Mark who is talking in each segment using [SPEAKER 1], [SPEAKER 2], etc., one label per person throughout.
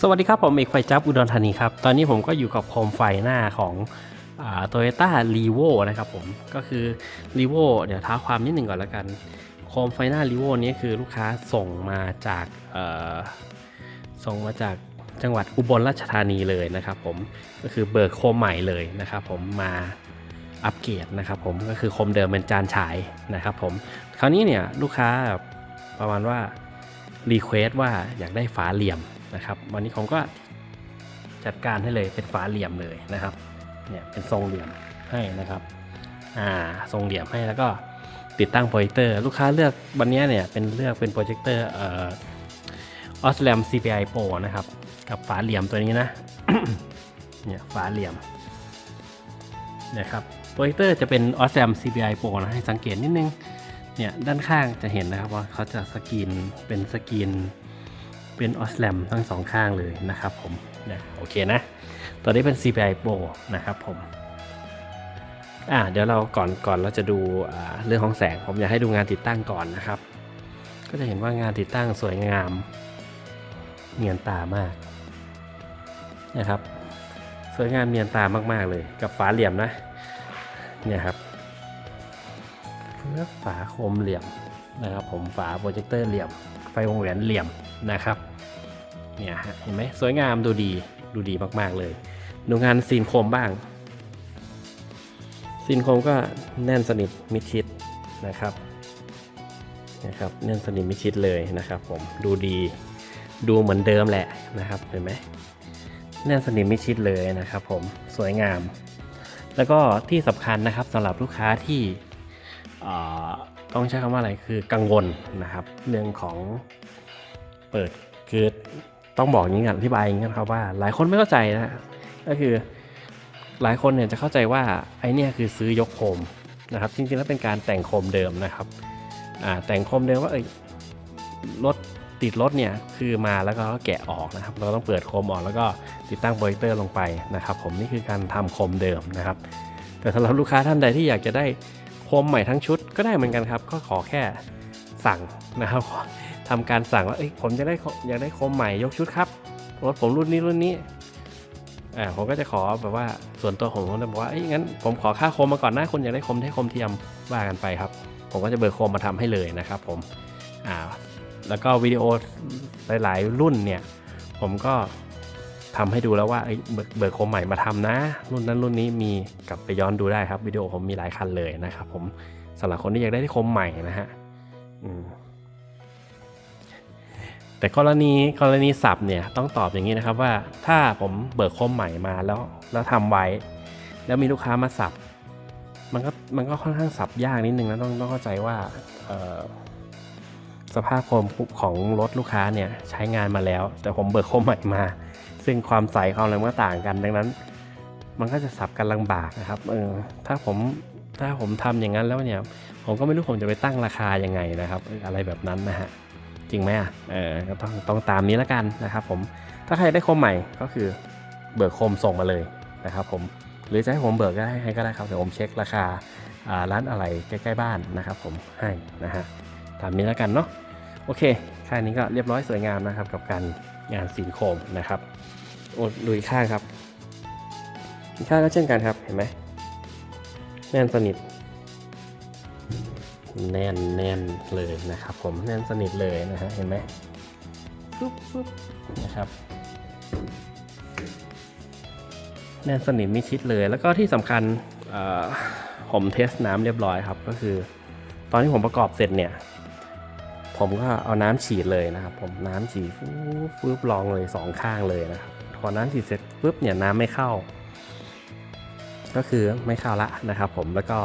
[SPEAKER 1] สวัสดีครับ ผมเอกไฟจับอุดรธานีครับ ตอนนี้ผมก็อยู่กับโคมไฟหน้าของโตโยต้ารีโวนะครับผม ก็คือรีโวเดี๋ยวท้าความนิดหนึ่งก่อนแล้วกัน โคมไฟหน้ารีโวนี้คือลูกค้าส่งมาจากส่งมาจากจังหวัดอุบลราชธานีเลยนะครับผม ก็คือเบิกโคมใหม่เลยนะครับผมมาอัปเกรดนะครับผม ก็คือโคมเดิมเป็นจานฉายนะครับผม คราวนี้เนี่ยลูกค้าประมาณว่ารีเควสว่าอยากได้ฝาเหลี่ยม นะครับ วันนี้ผมก็จัดการให้เลยเป็นฝาเหลี่ยมเลยนะครับ เนี่ยเป็นทรงเหลี่ยมให้นะครับ อ่าทรงเหลี่ยมให้แล้วก็ติดตั้งโปรเจคเตอร์ ลูกค้าเลือกวันนี้เนี่ยเป็นเลือกเป็นโปรเจคเตอร์เอ่อออสแลม CPI Pro นะครับ กับฝาเหลี่ยมตัวนี้นะเนี่ยฝาเหลี่ยมนะครับโปรเจคเตอร์จะเป็นออสแลม CPI Pro นะให้สังเกตนิดนึงเนี่ยด้านข้างจะเห็นนะครับว่าเขาจะสกรีนเป็นสกรีน เป็นออสแลมทั้งสองข้างเลยนะครับผมเนี่ยโอเคนะ ตัวนี้เป็น CPI Pro นะครับผมอ่าเดี๋ยวเราก่อนก่อนเราจะดูเรื่องของแสง ผมอยากให้ดูงานติดตั้งก่อนนะครับ ก็จะเห็นว่างานติดตั้งสวยงามเนียนตามากนะครับ สวยงามเนียนตามากๆเลยกับฝาเหลี่ยมนะเนี่ยครับเพื่อฝาโคมเหลี่ยม นะครับผมฝาโปรเจคเตอร์เหลี่ยม ไฟวงแหวนเหลี่ยมนะครับเนี่ยฮะเห็นไหมสวยงามดูดีดูดีมาก ๆ เลย ดูงานซีนโคมบ้าง ซีนโคมก็แน่นสนิทมิดชิดนะครับนะครับแน่นสนิทมิดชิดเลยนะครับ ผมดูดีดูเหมือนเดิมแหละนะครับเห็นไหมแน่นสนิทมิดชิดเลยนะครับ ผมสวยงาม แล้วก็ที่สำคัญนะครับสำหรับลูกค้าที่ ต้องใช้คำว่าอะไรคือกังวลนะครับ เรื่องของเปิดคือต้องบอกอย่างนี้กันอธิบายอย่างนี้นครับว่า หลายคนไม่เข้าใจนะก็คือหลายคนเนี่ยจะเข้าใจว่าไอเนี่ยคือซื้อยกโคมนะครับจริงๆแล้วเป็นการแต่งโคมเดิมนะครับแต่งโคมเดิมว่าเอ้ยรถติดรถเนี่ยคือมาแล้วก็แกะออกนะครับ เราต้องเปิดโคมออกแล้วก็ติดตั้งโปรเจคเตอร์ลงไปนะครับ ผมนี่คือการทำโคมเดิมนะครับ แต่สำหรับลูกค้าท่านใดที่อยากจะได้ มใหม่ทั้งชุดก็ได้เหมือนกันครับ ก็ขอแค่สั่งนะครับทำการสั่งว่าเอ้ยผมจะได้อยากได้โคมใหม่ยกชุดครับรถผมรุ่นนี้รุ่นนี้อ่าผมก็จะขอแบบว่าส่วนตัวของผมจะบอกว่าเอ้ยงั้นผมขอค่าโคมมาก่อนนะคุณอยากได้โคมให้โคมเทียมว่ากันไปครับ ผมก็จะเบิกโคมมาทำให้เลยนะครับ ผมอ่าแล้วก็วิดีโอหลาย ๆ รุ่นเนี่ย ผมก็ ทำให้ดูแล้วว่าเอ้เบิกเบิกโคมใหม่มาทำนะ รุ่นนั้นรุ่นนี้มีกลับไปย้อนดูได้ครับวิดีโอผมมีหลายคันเลยนะครับผมสำหรับคนที่อยากได้ที่โคมใหม่นะฮะแต่กรณีกรณีสับเนี่ยต้องตอบอย่างนี้นะครับว่าถ้าผมเบิกโคมใหม่มาแล้วแล้วทำไว้ แล้วมีลูกค้ามาสับ มันก็มันก็ค่อนข้างสับยากนิดนึงนะต้องต้องเข้าใจว่าสภาพโคมของรถลูกค้าเนี่ยใช้งานมาแล้ว แต่ผมเบิกโคมใหม่มา ซึ่งความใสความอะไรมันก็ต่างกันดังนั้น มันก็จะสับกันลำบากนะครับเออถ้าผมถ้าผมทำอย่างนั้นแล้วเนี่ย ผมก็ไม่รู้ผมจะไปตั้งราคายังไงนะครับ อะไรแบบนั้นนะฮะจริงไหมอะเออก็ต้องต้องตามนี้แล้วกันนะครับ ผมถ้าใครได้โคมใหม่ก็คือเบิกโคมส่งมาเลยนะครับผมหรือจะให้ผมเบิกก็ได้ให้ก็ได้ครับเดี๋ยวผมเช็คราคาอ่าร้านอะไรใกล้ๆบ้านนะครับ ผมให้นะฮะตามนี้แล้วกันเนาะโอเคแค่นี้ก็เรียบร้อยสวยงามนะครับกับการงานสีนโคมนะครับ ดูอีกข้างครับ อีกข้างก็เช่นกันครับ เห็นไหม แน่นสนิท แน่นแน่นเลยนะครับผม แน่นสนิทเลยนะฮะ เห็นไหมฟุ๊บฟุ๊บนะครับ แน่นสนิทมิดชิดเลย แล้วก็ที่สำคัญผมเทสน้ำเรียบร้อยครับ ก็คือ ตอนที่ผมประกอบเสร็จเนี่ยผมก็เอาน้ำฉีดเลยนะครับ ผมน้ำฉีดฟูฟืบลองเลยสองข้างเลยนะครับ อน้ำฉีดเสร็จปุ๊บเนี่ยน้ำไม่เข้า ก็คือไม่เข้าละนะครับ ผมแล้วก็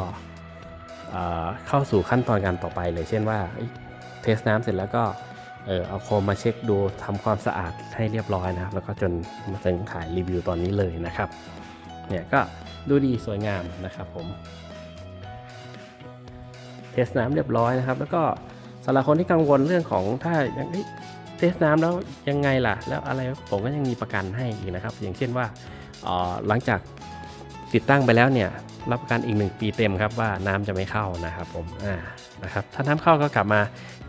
[SPEAKER 1] เข้าสู่ขั้นตอนการต่อไปเลยเช่นว่าเทสน้ำเสร็จแล้วก็เออเอาโคมมาเช็คดูทำความสะอาดให้เรียบร้อยนะครับแล้วก็จนมาถึงขายรีวิวตอนนี้เลยนะครับเนี่ยก็ดูดีสวยงามนะครับผมเทสน้ำเรียบร้อยนะครับ แล้วก็สำหรับคนที่กังวลเรื่องของถ้ายัง เทสน้ำแล้วยังไงล่ะ แล้วอะไรผมก็ยังมีประกันให้อีกนะครับ อย่างเช่นว่าหลังจากติดตั้งไปแล้วเนี่ยรับประกันอีกหนึ่งปีเต็มครับว่าน้ำจะไม่เข้านะครับผมอ่านะครับถ้าน้ำเข้าก็กลับมา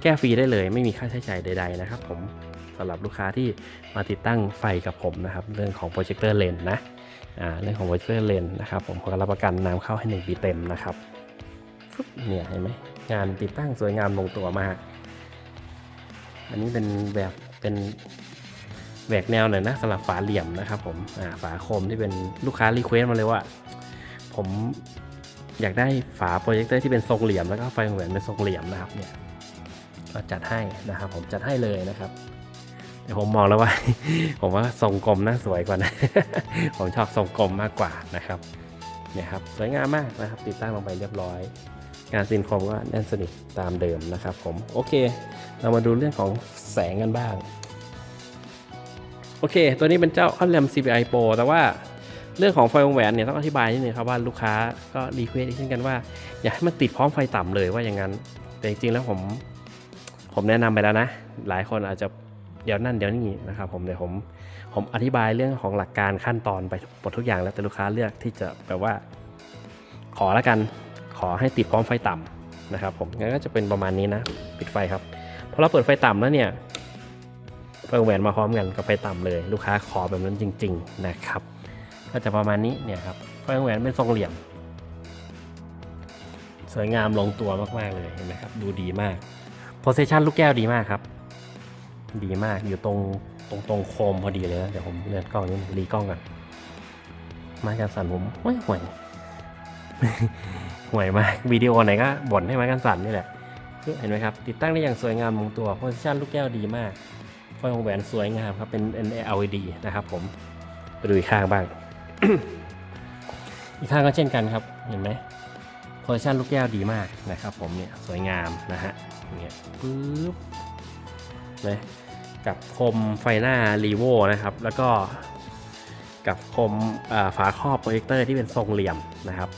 [SPEAKER 1] แก้ฟรีได้เลย ไม่มีค่าใช้จ่ายใด ๆ นะครับ ผมสสำหรับลูกค้าที่มาติดตั้งไฟกับผมนะครับ เรื่องของโปรเจคเตอร์เลนนะอ่าเรื่องของโปรเจคเตอร์เลนนะครับผมขอรับประกันน้ำเข้าให้ 1 ปีเต็มนะครับฟึบเนี่ยเห็นไหมงานติดตั้งสวยงามลงตัวมาก อันนี้เป็นแบบเป็นแหวกแนวหน่อยนะสำหรับฝาเหลี่ยมนะครับผมฝาคมที่เป็นลูกค้ารีเควสต์มาเลยว่า ผมอยากได้ฝาโปรเจคเตอร์ที่เป็นทรงเหลี่ยมแล้วก็ไฟแหวนเป็นทรงเหลี่ยมนะครับเนี่ยก็จัดให้นะครับผมจัดให้เลยนะครับแต่ผมมองแล้วว่า ผมว่าทรงกลมน่าสวยกว่านะ ผมชอบทรงกลมมากกว่านะครับเนี่ยครับสวยงามมากนะครับ ติดตั้งลงไปเรียบร้อย งานซินคมก็แน่นสนิทตามเดิมนะครับผม โอเค เรามาดูเรื่องของแสงกันบ้าง โอเค ตัวนี้เป็นเจ้า o n l a m CPI Pro แต่ว่าเรื่องของไฟวงแหวนเนี่ยต้องอธิบายนิดนึงครับว่าลูกค้าก็รีเควสเช่นกันว่า อยากให้มันติดพร้อมไฟต่ำเลยว่าอย่างนั้น แต่จริงๆแล้วผมผมแนะนำไปแล้วนะ หลายคนอาจจะเดี๋ยวนั่นเดี๋ยวนี่นะครับผมเดี๋ยวผมผมอธิบายเรื่องของหลักการขั้นตอนไปหมดทุกอย่างแล้วแต่ลูกค้าเลือกที่จะแบบว่า ขอแล้วกัน ขอให้ติดพร้อมไฟต่ำนะครับผมงั้นก็จะเป็นประมาณนี้นะปิดไฟครับพอเราเปิดไฟต่ำแล้วเนี่ยไฟวงแหวนมาพร้อมกันกับไฟต่ำเลย ลูกค้าขอแบบนั้นจริง ๆนะครับ ก็จะประมาณนี้เนี่ยครับไฟวงแหวนเป็นทรงเหลี่ยม สวยงามลงตัวมากๆเลยเห็นไหมครับดูดีมากโพสชันลูกแก้วดีมากครับ ดีมากอยู่ตรงตรงตรงโคมพอดีเลยนะเดี๋ยวผมเลื่อนกล้องนิดนึงรีกล้องกันม้กันสั่นผมไม่ห่วย ห่วยมากวิดีโอไหนก็บ่นให้ไม้กันสั่นนี่แหละเห็นไหมครับ ติดตั้งได้อย่างสวยงามลงตัวโพสชันลูกแก้วดีมากไฟวงแหวนสวยงามครับ เป็น LED นะครับผมไปดูอีกข้างบ้าง อีกข้างก็เช่นกันครับ เห็นไหมโพซิชันลูกแก้วดีมากนะครับผมเนี่ยสวยงามนะฮะเนี่ยปึ๊บนะกับคมไฟหน้ารีโวนะครับ แล้วก็กับคมฝาครอบโปรเจคเตอร์ที่เป็นทรงเหลี่ยมนะครับ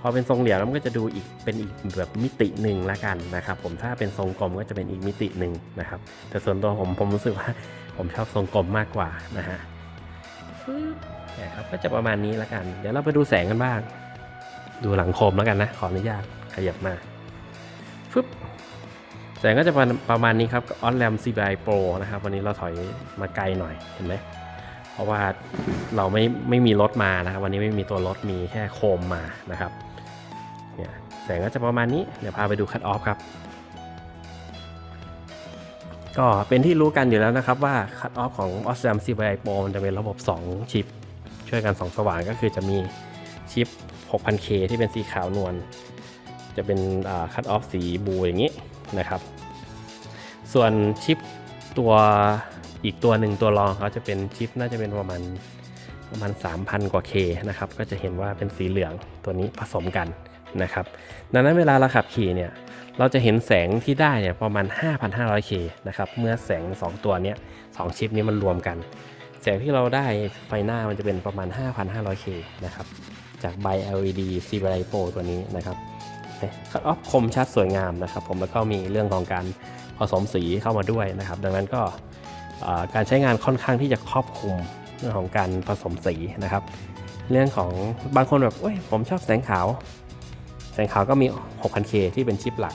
[SPEAKER 1] พอเป็นทรงเหลี่ยมมันก็จะดูอีกเป็นอีกแบบมิติหนึ่งละกันนะครับ ผมถ้าเป็นทรงกลมก็จะเป็นอีกมิติหนึ่งนะครับ แต่ส่วนตัวผมผมรู้สึกว่าผมชอบทรงกลมมากกว่านะฮะฟึ๊บเนี่ยครับก็จะประมาณนี้แล้วกัน เดี๋ยวเราไปดูแสงกันบ้าง ดูหลังโคมแล้วกันนะ ขออนุญาตขยับมาฟึบแสงก็จะประประมาณนี้ครับออนแรม CBI Pro นะครับ วันนี้เราถอยมาไกลหน่อยเห็นไหมเพราะว่าเราไม่ไม่มีรถมานะครับ วันนี้ไม่มีตัวรถมีแค่โคมมานะครับ งก็จะประมาณนี้ เดี๋ยวพาไปดูคัตออฟครับ ก็เป็นที่รู้กันอยู่แล้วนะครับว่าคัตออฟของ o s r a m CPI Pro มันจะเป็นระบบ 2 ชิป ช่วยกันสองสว่างก็คือจะมีชิป 6000K ที่เป็นสีขาวนวลจะเป็นคัตออฟสีบูอย่างนี้นะครับ ส่วนชิปตัวอีกตัวหนึ่งตัวรองเขาจะเป็นชิปน่าจะเป็นประมาณประมาณ 3,000 กว่า K นะครับ ก็จะเห็นว่าเป็นสีเหลืองตัวนี้ผสมกัน นะครับดังนั้นเวลาเราขับขี่เนี่ยเราจะเห็นแสงที่ได้เนี่ยประมาณ 5,500K นะครับเมื่อแสง 2 ตัวเนี้ย2ชิปนี้มันรวมกัน แสงที่เราได้ไฟหน้ามันจะเป็นประมาณ 5,500K นะครับจากใบ LED c b i Pro ตัวนี้นะครับคัดออฟคมชัดสวยงามนะครับผมแล้วก็มีเรื่องของการผสมสีเข้ามาด้วยนะครับ ดังนั้นก็การใช้งานค่อนข้างที่จะครอบคลุมเรื่องของการผสมสีนะครับ เรื่องของบางคนแบบเอ้ยผมชอบแสงขาว งขาวก็มี 6,000K ที่เป็นชิปหลัก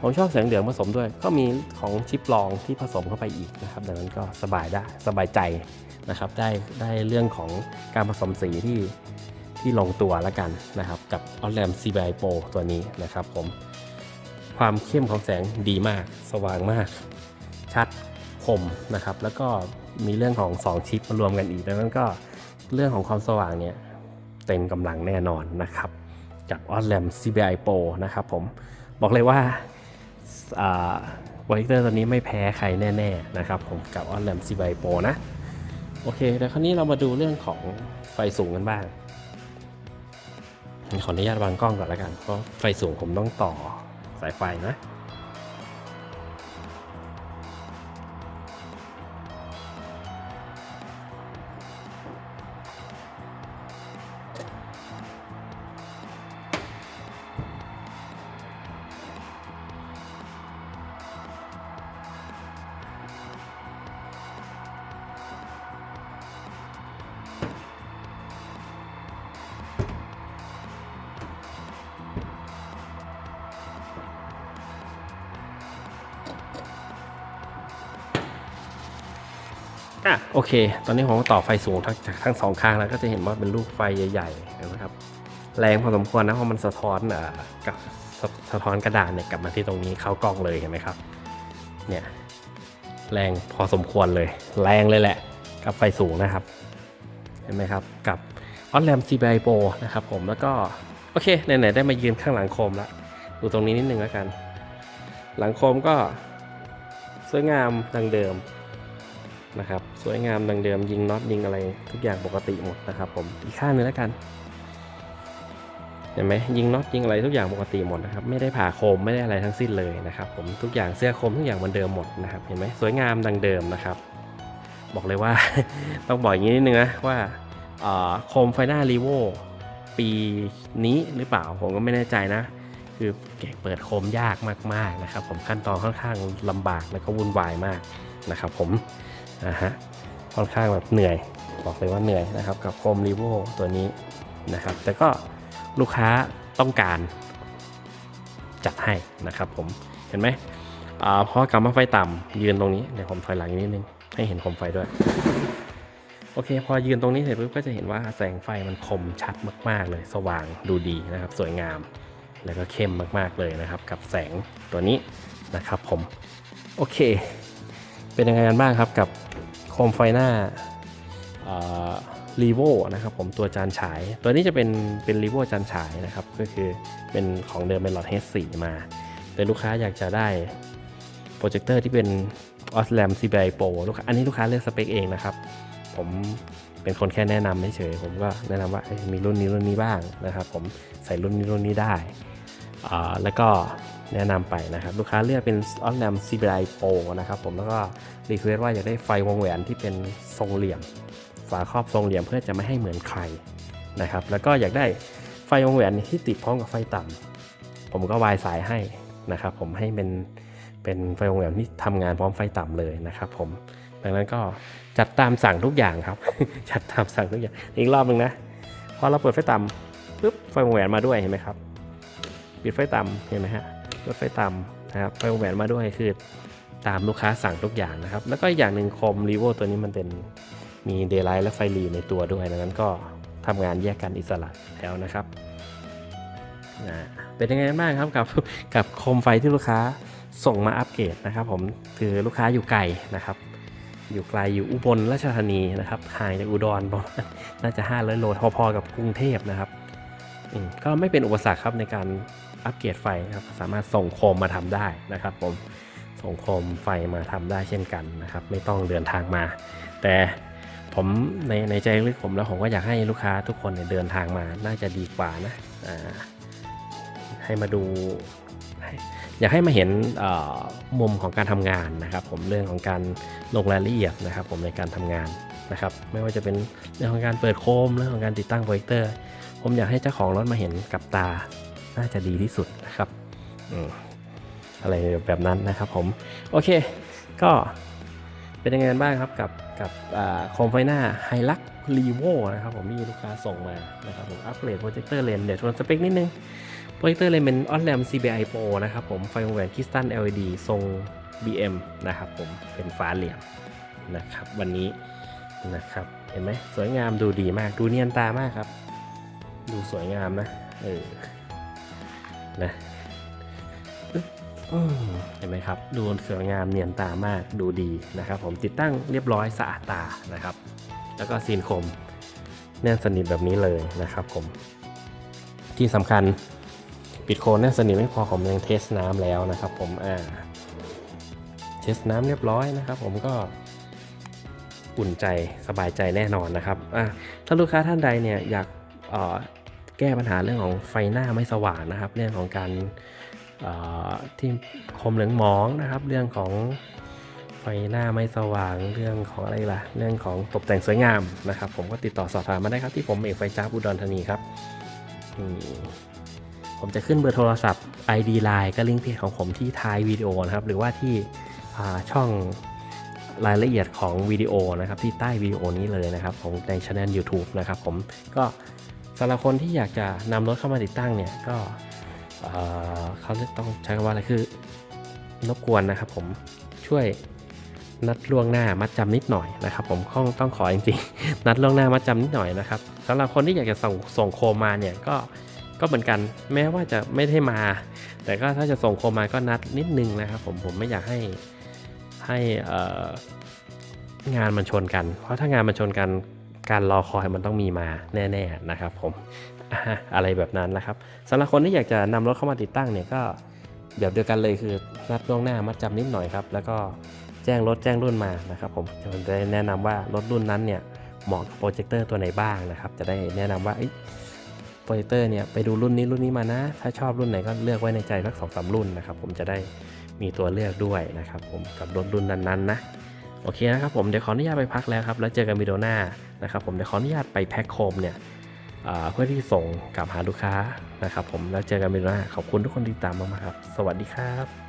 [SPEAKER 1] ผมชอบแสงเหลืองผสมด้วย ก็มีของชิปรองที่ผสมเข้าไปอีกนะครับ ดังนั้นก็สบายได้สบายใจนะครับ ได้ได้เรื่องของการผสมสีที่ที่ลงตัวแล้วกันนะครับ กับ o l a m CBI Pro ตัวนี้นะครับผม ความเข้มของแสงดีมาก สว่างมาก ชัดคมนะครับ แล้วก็มีเรื่องของ 2 ชิปมารวมกันอีกดังนั้นก็เรื่องของความสว่างเนี่ยเต็มกำลังแน่นอนนะครับ จากออสแลม CBI Pro นะครับผม บอกเลยว่าวอลิเตอร์ตัวนี้ไม่แพ้ใครแน่ ๆ นะครับผมกับออสแลม CBI Pro นะ โอเคเดี๋ยวคราวนี้เรามาดูเรื่องของไฟสูงกันบ้าง ขออนุญาตวางกล้องก่อนแล้วกัน เพราะไฟสูงผมต้องต่อสายไฟนะ เค ตอนนี้ผมต่อไฟสูงทั้งจากทั้งสองข้างแล้วก็จะเห็นว่าเป็นลูกไฟใหญ่ๆเห็นะครับ แรงพอสมควรนะเพราะมันสะท้อนกับสะสะท้อนกระดาษเนี่ยกลับมาที่ตรงนี้เข้ากล้องเลยเห็นไหมครับ เนี่ย แรงพอสมควรเลย แรงเลยแหละ กับไฟสูงนะครับ เห็นไหมครับ กับออ l แ m CBI Pro นะครับผมแล้วก็ โอเคไหนๆได้มายืนข้างหลังโคมแล้วดูตรงนี้นิดนึงแล้วกัน หลังโคมก็สวยงามดังเดิม นะครับสวยงามดังเดิมยิงน็อตยิงอะไรทุกอย่างปกติหมดนะครับผมอีกข้างนึงแล้วกันเห็นไหมยิงน็อตยิงอะไรทุกอย่างปกติหมดนะครับไม่ได้ผ่าโคมไม่ได้อะไรทั้งสิ้นเลยนะครับผมทุกอย่างเสื้อโคมทุกอย่างเหมือนเดิมหมดนะครับเห็นไหมสวยงามดังเดิมนะครับ บอกเลยว่า ต้องบอกอย่างนี้นิดนึงนะว่าโคมไฟหน้ารีโวปีนี้หรือเปล่าผมก็ไม่แน่ใจนะ คือแกะเปิดโคมยากมากๆนะครับ ผมขั้นตอนค่อนข้างลำบากแล้วก็วุ่นวายมากนะครับผม นะฮะค่อนข้างแบบเหนื่อยบอกเลยว่าเหนื่อยนะครับกับโคมรีโวตัวนี้นะครับแต่ก็ลูกค้าต้องการจัดให้นะครับผมเห็นไหมอ่าพอกลับมาไฟต่ำยืนตรงนี้เดี๋ยวผมถอยหลังนิดนึงให้เห็นโคมไฟด้วยโอเค พอยืนตรงนี้เสร็จปุ๊บก็จะเห็นว่าแสงไฟมันคมชัดมาก ๆ เลย สว่างดูดีนะครับ สวยงาม แล้วก็เข้มมาก ๆ เลยนะครับ กับแสงตัวนี้นะครับผม โอเค เป็นยังไงกันบ้างครับกับ โคมไฟหน้ารีโวนะครับผมตัวจานฉาย ตัวนี้จะเป็นเป็นรีโวจานฉายนะครับก็คือเป็นของเดิมเป็นหลอด H4 มา แต่ลูกค้าอยากจะได้โปรเจคเตอร์ที่เป็น Osram CBI Pro ลูกค้าอันนี้ลูกค้าเลือกสเปคเองนะครับ ผมเป็นคนแค่แนะนำเฉยผมก็แนะนำว่ามีรุ่นนี้รุ่นนี้บ้างนะครับ ผมใส่รุ่นนี้รุ่นนี้ได้ แล้วก็แนะนำไปนะครับ ลูกค้าเลือกเป็น o n l a m CBI Pro นะครับผมแล้วก็รีเควสว่าอยากได้ไฟวงแหวนที่เป็นทรงเหลี่ยม ฝาครอบทรงเหลี่ยมเพื่อจะไม่ให้เหมือนใครนะครับแล้วก็อยากได้ไฟวงแหวนที่ติดพร้อมกับไฟต่ำผมก็วายสายให้นะครับผมให้เป็นเป็นไฟวงแหวนที่ทำงานพร้อมไฟต่ำเลยนะครับผมดังนั้นก็จัดตามสั่งทุกอย่างครับ จัดตามสั่งทุกอย่างอีกรอบหนึ่งนะพอเราเปิดไฟต่ำปุ๊บไฟวงแหวนมาด้วยเห็นไหมครับ ปิดไฟต่ำเห็นไหมฮะลดไฟต่ำนะครับไฟวงแหวนมาด้วยคือตามลูกค้าสั่งทุกอย่างนะครับ แล้วก็อีกอย่างหนึ่งคอมรีโวตัวนี้มันเป็นมีเดย์ไลท์และไฟรีในตัวด้วยดังนั้นก็ทำงานแยกกันอิสระแล้วนะครับอ่าเป็นยังไงบ้างครับกับกับโคมไฟที่ลูกค้าส่งมาอัปเกรดนะครับผมคือลูกค้าอยู่ไกลนะครับ อยู่ไกลอยู่อุบลราชธานีนะครับห่างจากอุดรประมาณน่าจะ500โลพอๆกับกรุงเทพนะครับก็ไม่เป็นอุปสรรคครับในการ อัปเกรดไฟครับสามารถส่งโคมมาทำได้นะครับผมส่งโคมไฟมาทำได้เช่นกันนะครับ ไม่ต้องเดินทางมา แต่ผมในในใจลึกผมแล้วผมก็อยากให้ลูกค้าทุกคนเนี่ยเดินทางมาน่าจะดีกว่านะให้มาดู อยากให้มาเห็นมุมของการทำงานนะครับ ผมเรื่องของการลงรายละเอียดนะครับ ผมในการทำงานนะครับ ไม่ว่าจะเป็นเรื่องของการเปิดโคมเรื่องของการติดตั้งโปรเจคเตอร์ ผมอยากให้เจ้าของรถมาเห็นกับตา น่าจะดีที่สุดนะครับอืมอะไรแบบนั้นนะครับผม โอเค ก็เป็นยังไงกันบ้างครับกับกับอ่าโคมไฟหน้าไฮลักรีโวนะครับผมมีลูกค้าส่งมานะครับผมอัปเกรดโปรเจคเตอร์เลนเดี๋ยวทวนสเปคนิดนึงโปรเจคเตอร์เลนเป็น o n l a m CBI Pro นะครับผมไฟวงแหวนคริสตัล LED ทรง BM นะครับผมเป็นฟ้าเหลี่ยมนะครับวันนี้นะครับเห็นไหมสวยงามดูดีมากดูเนียนตามากครับ ดูสวยงามนะเออ นะเห็นไหมครับ ดูสวยงามเนียนตามากดูดีนะครับ ผมติดตั้งเรียบร้อยสะอาดตานะครับ แล้วก็ซีนคมแน่นสนิทแบบนี้เลยนะครับผม ที่สำคัญปิดโคนแน่นสนิทไม่พอผมยังเทสน้ำแล้วนะครับ ผมอ่าเทสน้ำเรียบร้อยนะครับ ผมก็อุ่นใจสบายใจแน่นอนนะครับอะถ้าลูกค้าท่านใดเนี่ยอยากอ แก้ปัญหาเรื่องของไฟหน้าไม่สว่างนะครับ เรื่องของการที่คมเหลืองหมองนะครับ เรื่องของไฟหน้าไม่สว่างเรื่องของอะไรล่ะ เรื่องของตกแต่งสวยงามนะครับ ผมก็ติดต่อสอบถามมาได้ครับที่ผมเอกไฟจ้าบุดรธานีครับผมจะขึ้นเบอร์โทรศัพท์ ID Line ก็ลิงก์เพจของผมที่ท้ายวิดีโอนะครับ หรือว่าที่ช่องรายละเอียดของวิดีโอนะครับที่ใต้วิดีโอนี้เลยนะครับของในช่อง YouTube นะครับ ผมก็ สำหรับคนที่อยากจะนำรถเข้ามาติดตั้งเนี่ยก็เขาจะต้องใช้คำว่าอะไรคือรบกวนนะครับผมช่วยนัดล่วงหน้ามัดจำนิดหน่อยนะครับผมต้องต้องขอจริงๆนัดล่วงหน้ามัดจำนิดหน่อยนะครับสำหรับคนที่อยากจะส่งส่งโคมาเนี่ยก็ก็เหมือนกันแม้ว่าจะไม่ได้มา แต่ก็ถ้าจะส่งโคมาก็นัดนิดนึงนะครับผมผมไม่อยากให้ให้งานมันชนกัน เพราะถ้างานมันชนกัน การรอคอยมันต้องมีมาแน่ๆนะครับผมอะไรแบบนั้นนะครับสำหรับคนที่อยากจะนำรถเข้ามาติดตั้งเนี่ยก็แบบเดียวกันเลยคือนัดล่วงหน้ามัดจำนิดหน่อยครับแล้วก็แจ้งรถแจ้งรุ่นมานะครับผมจะได้แนะนำว่ารถรุ่นนั้นเนี่ยเหมาะกับโปรเจคเตอร์ตัวไหนบ้างนะครับ จะได้แนะนำว่าเอ้โปรเจคเตอร์เนี่ยไปดูรุ่นนี้รุ่นนี้มานะ ถ้าชอบรุ่นไหนก็เลือกไว้ในใจสักสองสามรุ่นนะครับ ผมจะได้มีตัวเลือกด้วยนะครับ ผมกับรถรุ่นนั้นๆนะ โอเคนะครับผมเดี๋ยวขออนุญาตไปพักแล้วครับ แล้วเจอกันวิดีโอหน้านะครับผมเดี๋ยวขออนุญาตไปแพ็คโคมเนี่ยเพื่อที่ส่งกลับหาลูกค้านะครับผมแล้วเจอกันใหม่หน้าขอบคุณทุกคนที่ติดตามมากๆครับ สวัสดีครับ